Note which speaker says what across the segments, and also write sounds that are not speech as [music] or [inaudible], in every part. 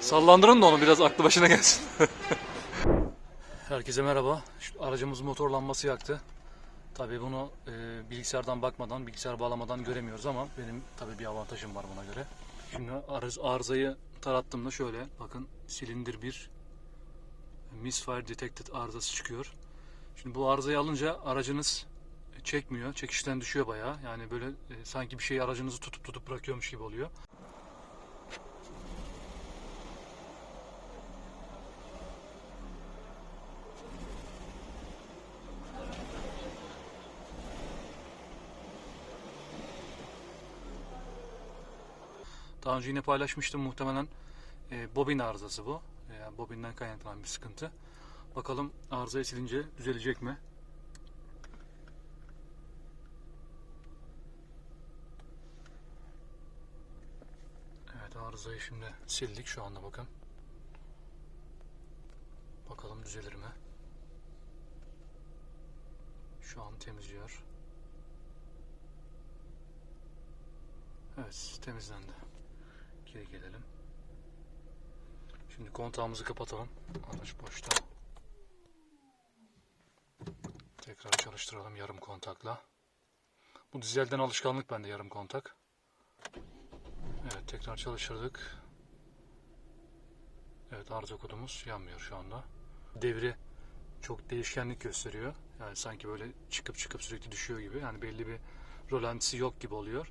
Speaker 1: Sallandırın da onu biraz aklı başına gelsin. [laughs] Herkese merhaba. Şu aracımız motor lambası yaktı. Tabii bunu e, bilgisayardan bakmadan, bilgisayar bağlamadan göremiyoruz ama benim tabii bir avantajım var buna göre. Şimdi arız, arızayı tarattığımda şöyle bakın silindir bir misfire detected arızası çıkıyor. Şimdi bu arızayı alınca aracınız çekmiyor, çekişten düşüyor bayağı. Yani böyle e, sanki bir şey aracınızı tutup tutup bırakıyormuş gibi oluyor. Daha önce yine paylaşmıştım muhtemelen e, bobin arızası bu. E, Yani bobinden kaynaklanan bir sıkıntı. Bakalım arızayı silince düzelecek mi? Evet arızayı şimdi sildik şu anda bakın. Bakalım düzelir mi? Şu an temizliyor. Evet temizlendi. Geri gelelim. Şimdi kontağımızı kapatalım. Araç boşta. Tekrar çalıştıralım yarım kontakla. Bu dizelden alışkanlık bende yarım kontak. Evet tekrar çalıştırdık. Evet arıza kodumuz yanmıyor şu anda. Devri çok değişkenlik gösteriyor. Yani sanki böyle çıkıp çıkıp sürekli düşüyor gibi. Yani belli bir rolantisi yok gibi oluyor.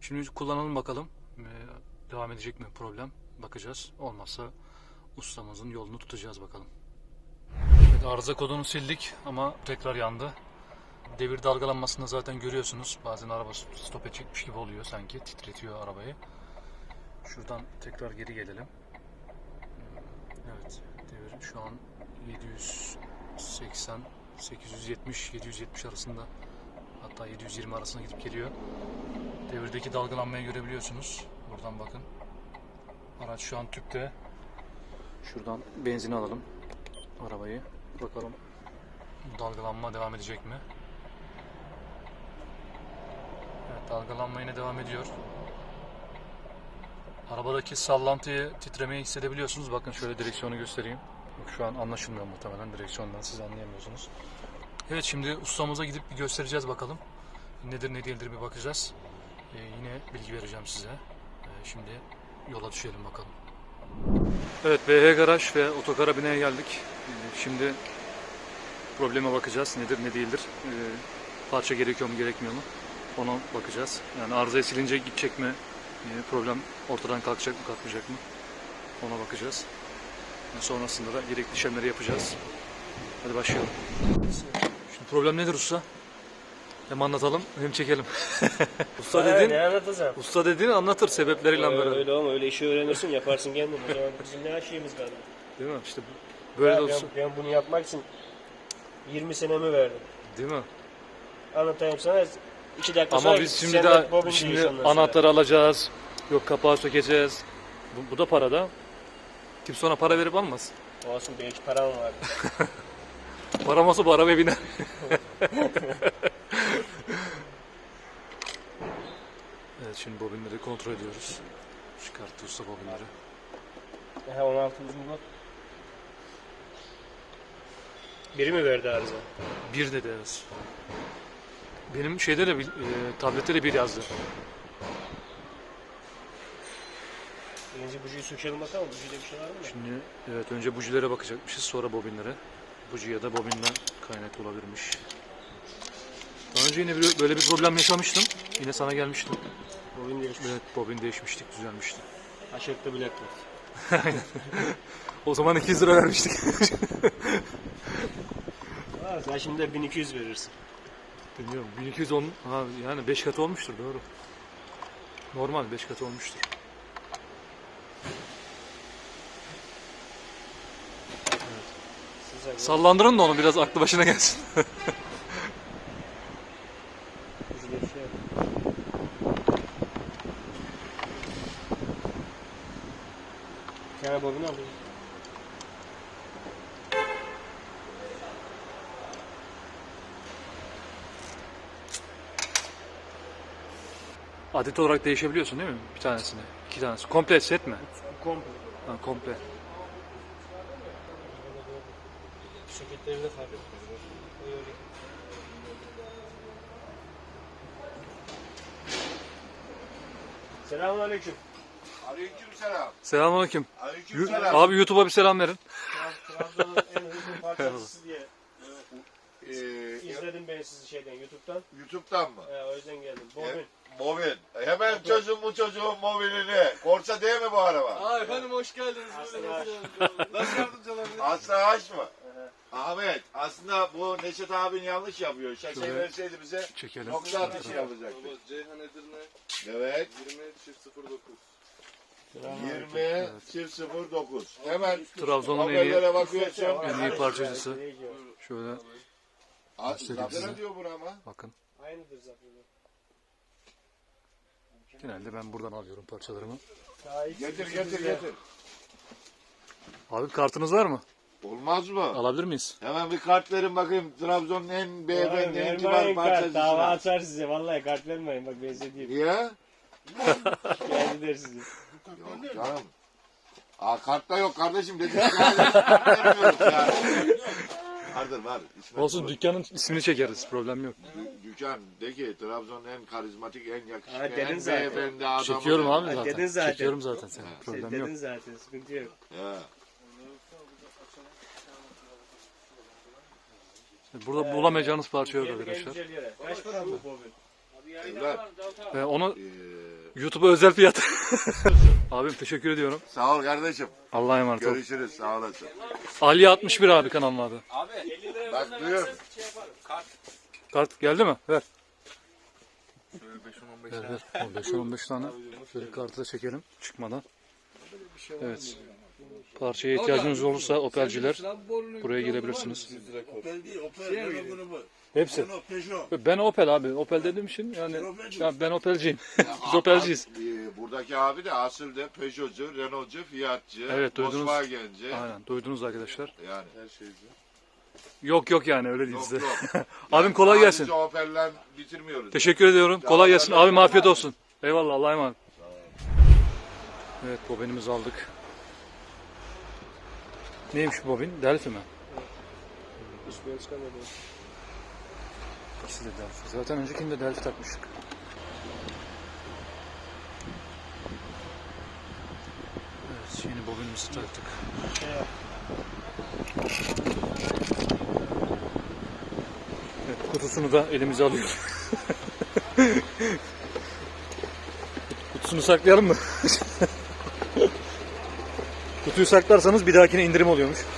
Speaker 1: Şimdi kullanalım bakalım. Devam edecek mi problem? Bakacağız. Olmazsa ustamızın yolunu tutacağız bakalım. Evet, arıza kodunu sildik ama tekrar yandı. Devir dalgalanmasında zaten görüyorsunuz. Bazen araba stop çekmiş gibi oluyor sanki. Titretiyor arabayı. Şuradan tekrar geri gelelim. Evet. Devir şu an 780 870 770 arasında hatta 720 arasında gidip geliyor. Devirdeki dalgalanmayı görebiliyorsunuz. Buradan bakın. Araç şu an tüpte. Şuradan benzin alalım. Arabayı. Bakalım dalgalanma devam edecek mi? Evet dalgalanma yine devam ediyor. Arabadaki sallantıyı, titremeyi hissedebiliyorsunuz. Bakın şöyle direksiyonu göstereyim. Şu an anlaşılmıyor muhtemelen direksiyondan siz anlayamıyorsunuz. Evet şimdi ustamıza gidip bir göstereceğiz bakalım. Nedir ne değildir bir bakacağız. Ee, yine bilgi vereceğim size. Şimdi yola düşelim bakalım. Evet BH Garaj ve Otokarabine'ye geldik. Ee, şimdi probleme bakacağız. Nedir ne değildir. Ee, parça gerekiyor mu gerekmiyor mu? Ona bakacağız. Yani arızayı silince gidecek mi? Ee, problem ortadan kalkacak mı kalkmayacak mı? Ona bakacağız. Sonrasında da gerekli işlemleri yapacağız. Hadi başlayalım. Şimdi problem nedir usta? Hem anlatalım hem çekelim. [laughs] usta dedin,
Speaker 2: Ne anlatacağım?
Speaker 1: usta dediğini anlatır sebepleriyle
Speaker 2: Öyle,
Speaker 1: böyle.
Speaker 2: öyle ama öyle işi öğrenirsin yaparsın kendin. O zaman bizim ne şeyimiz kaldı.
Speaker 1: Değil mi? İşte bu- böyle de
Speaker 2: Ya
Speaker 1: olsun.
Speaker 2: ben, ben bunu yapmak için 20 senemi verdim.
Speaker 1: Değil mi?
Speaker 2: Anlatayım sana 2 dakika
Speaker 1: Ama
Speaker 2: sonra
Speaker 1: biz şimdi daha
Speaker 2: bobin
Speaker 1: şimdi
Speaker 2: sonra.
Speaker 1: anahtarı alacağız. Yok kapağı sökeceğiz. Bu, bu da para da. Kim sonra para verip almaz.
Speaker 2: Olsun belki param var. [laughs]
Speaker 1: Param olsa bu arabaya biner. [laughs] şimdi bobinleri kontrol ediyoruz. Çıkarttı usta bobinleri.
Speaker 2: Aha 16 uzun bak. Biri mi verdi arıza?
Speaker 1: Bir dedi evet. Benim şeyde de bir- e, tablette de bir yazdı.
Speaker 2: Birinci bujiyi sökelim bakalım. Bujide bir şey var mı?
Speaker 1: Şimdi evet önce bujilere bakacakmışız sonra bobinlere. Buji ya da bobinden kaynaklı olabilirmiş. Daha önce yine bir- böyle bir problem yaşamıştım. Yine sana gelmiştim.
Speaker 2: Bobin değişmiş.
Speaker 1: Evet bobin değişmiştik, düzelmişti.
Speaker 2: Aşırtlı bilek var.
Speaker 1: O zaman 200 lira vermiştik.
Speaker 2: Aa, sen şimdi de 1200 verirsin.
Speaker 1: Bilmiyorum 1210 ha, yani 5 katı olmuştur doğru. Normal 5 katı olmuştur.
Speaker 2: Size
Speaker 1: Sallandırın da onu biraz aklı başına gelsin. [laughs]
Speaker 2: bujide bir şey yok. Bir tane bobin alayım.
Speaker 1: Adet olarak değişebiliyorsun değil mi? Bir tanesini, iki tanesi. Komple set mi?
Speaker 2: Komple.
Speaker 1: Ha, komple.
Speaker 2: Soketlerinde fark etmez. Öyle. Selamun aleyküm.
Speaker 3: Aleykümselam.
Speaker 1: Selamünaleyküm.
Speaker 3: Aleykümselam.
Speaker 1: Abi YouTube'a bir selam verin.
Speaker 2: Trabzon'un en uygun parçası diye
Speaker 3: Ee,
Speaker 2: izledim ben sizi şeyden YouTube'dan.
Speaker 3: YouTube'dan mı?
Speaker 2: Ee, o yüzden geldim. Bobin.
Speaker 3: Mobil. Hemen çözün bu çocuğun mobilini. Korsa değil mi bu araba?
Speaker 4: Aa efendim hoş geldiniz.
Speaker 2: Aslında
Speaker 4: Nasıl yardımcı olabilirim?
Speaker 3: Aslı mı? Ahmet aslında bu Neşet abin yanlış yapıyor. Şaşayı
Speaker 1: Şöyle.
Speaker 3: verseydi bize
Speaker 1: Çekelim.
Speaker 3: nokta atışı yapacaktı.
Speaker 4: Baba Ceyhan Edirne
Speaker 3: Evet.
Speaker 4: 20 çift 09.
Speaker 3: 20 çift 09. Hemen
Speaker 1: Trabzon'un en iyi,
Speaker 3: haberlere bakıyorsun.
Speaker 1: en iyi parçacısı. Şöyle
Speaker 3: Aa,
Speaker 1: Göstereyim size.
Speaker 3: diyor buna ama.
Speaker 1: bakın.
Speaker 2: Aynıdır zaten.
Speaker 1: Genelde ben buradan alıyorum parçalarımı.
Speaker 2: Daha
Speaker 3: Getir getir
Speaker 2: ya.
Speaker 3: getir.
Speaker 1: Abi kartınız var mı?
Speaker 3: Olmaz mı?
Speaker 1: Alabilir miyiz?
Speaker 3: Hemen bir kart verin bakayım Trabzon'un en beyefendi en
Speaker 2: Vermeyin
Speaker 3: kibar
Speaker 2: kart. Dava
Speaker 3: parçacısına.
Speaker 2: açar size. Vallahi kart vermeyin. Bak ben size diyeyim.
Speaker 3: Niye?
Speaker 2: Geldi der sizi.
Speaker 3: Yok canım. Aa kartta yok kardeşim dedik. Vermiyoruz ya. Vardır var. İsmet
Speaker 1: Olsun
Speaker 3: Bulut.
Speaker 1: dükkanın ismini çekeriz. Problem yok.
Speaker 3: Dü- Dükkan de ki Trabzon'un en karizmatik, en yakışıklı,
Speaker 2: Ha, dedin
Speaker 3: en
Speaker 2: zaten.
Speaker 3: beyefendi adamı.
Speaker 1: Çekiyorum abi
Speaker 2: Ha,
Speaker 1: zaten.
Speaker 2: dedin zaten.
Speaker 1: Çekiyorum zaten seni.
Speaker 2: Sen
Speaker 1: Problem
Speaker 2: dedin
Speaker 1: yok.
Speaker 2: zaten. Sıkıntı yok.
Speaker 3: Ya.
Speaker 1: Burada bulamayacağınız parça yok
Speaker 2: Geldik en
Speaker 1: arkadaşlar.
Speaker 2: Kaç para bu Bobin?
Speaker 3: Evlat,
Speaker 1: Ve onu
Speaker 3: eee,
Speaker 1: YouTube'a özel fiyat. [laughs] Abim teşekkür ediyorum.
Speaker 3: sağ ol kardeşim.
Speaker 1: Allah'a emanet ol.
Speaker 3: Görüşürüz. Sağ olasın.
Speaker 1: Ali 61 abi kanalın adı.
Speaker 3: Bak buyur.
Speaker 1: Kart geldi mi? Ver.
Speaker 4: Şöyle 5-10-15
Speaker 1: Ver ver. 15 15 tane. Şöyle kartı da çekelim çıkmadan. Evet. Parçaya ihtiyacınız olursa Opel'ciler buraya gelebilirsiniz.
Speaker 5: Opel değil, Opel Renault grubu.
Speaker 1: Hepsi.
Speaker 5: Renault, Peugeot.
Speaker 1: Ben Opel abi. Opel dediğim için yani ya ben Opel'ciyim. [laughs] Biz Opel'ciyiz.
Speaker 3: Eee, buradaki abi de asılda Peugeot'cu, Renault'cu, Fiat'cı,
Speaker 1: Evet, duydunuz.
Speaker 3: Volkswagen'ci.
Speaker 1: Aynen. Duydunuz arkadaşlar.
Speaker 3: Yani.
Speaker 1: Yok yok yani öyle değil
Speaker 3: Yok
Speaker 1: bizde.
Speaker 3: yok. [laughs]
Speaker 1: Abim kolay gelsin.
Speaker 3: Sadece Opel'den bitirmiyoruz.
Speaker 1: Teşekkür ediyorum. Kolay gelsin. Abim afiyet olsun. Eyvallah Allah'a emanet. Evet bobinimizi aldık. Neymiş bu bobin? Delphi mi?
Speaker 2: Hiçbir çıkamadı.
Speaker 1: İkisi de Delphi. Zaten öncekinde Delphi takmıştık. Evet yeni bobinimizi taktık. Evet, kutusunu da elimize alıyoruz. [laughs] Kutusunu saklayalım mı? [laughs] Kutuyu saklarsanız bir dahakine indirim oluyormuş. [laughs]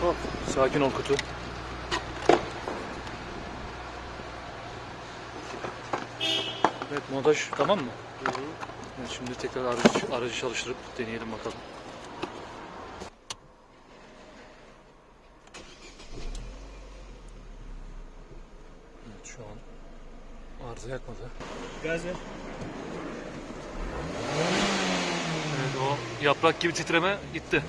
Speaker 1: Hop, sakin ol kutu. Evet montaj tamam mı? Evet, şimdi tekrar aracı, aracı çalıştırıp deneyelim bakalım. Evet şu an arıza yakmadı.
Speaker 2: Gaz ver.
Speaker 1: Evet o yaprak gibi titreme gitti.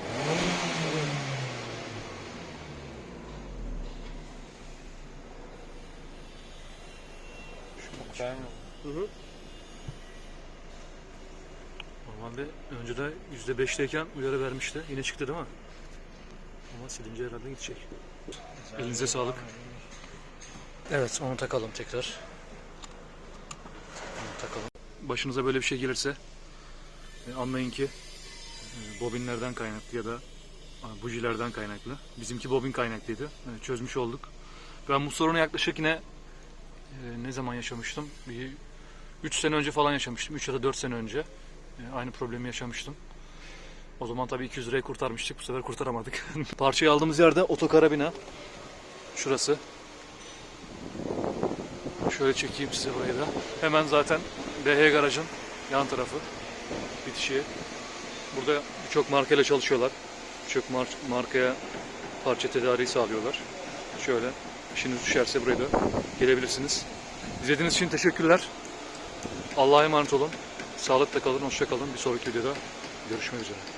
Speaker 2: Hı hı.
Speaker 1: Normalde önce de %5'teyken uyarı vermişti. Yine çıktı değil mi? Ama silince herhalde gidecek. Elinize sağlık. Evet onu takalım tekrar. Takalım. Başınıza böyle bir şey gelirse e, anlayın ki e, bobinlerden kaynaklı ya da e, bujilerden kaynaklı. Bizimki bobin kaynaklıydı. Çözmüş olduk. Ben bu sorunu yaklaşık yine ne zaman yaşamıştım? Bir 3 sene önce falan yaşamıştım. 3 ya da 4 sene önce. Aynı problemi yaşamıştım. O zaman tabii 200 lirayı kurtarmıştık. Bu sefer kurtaramadık. [laughs] Parçayı aldığımız yerde otokarabina. Şurası. Şöyle çekeyim size orayı da. Hemen zaten BH garajın yan tarafı. Bitişiği. Burada birçok markayla çalışıyorlar. Birçok mar- markaya parça tedariği sağlıyorlar. Şöyle işiniz düşerse buraya da gelebilirsiniz. İzlediğiniz için teşekkürler. Allah'a emanet olun. Sağlıkla kalın, hoşça kalın. Bir sonraki videoda görüşmek üzere.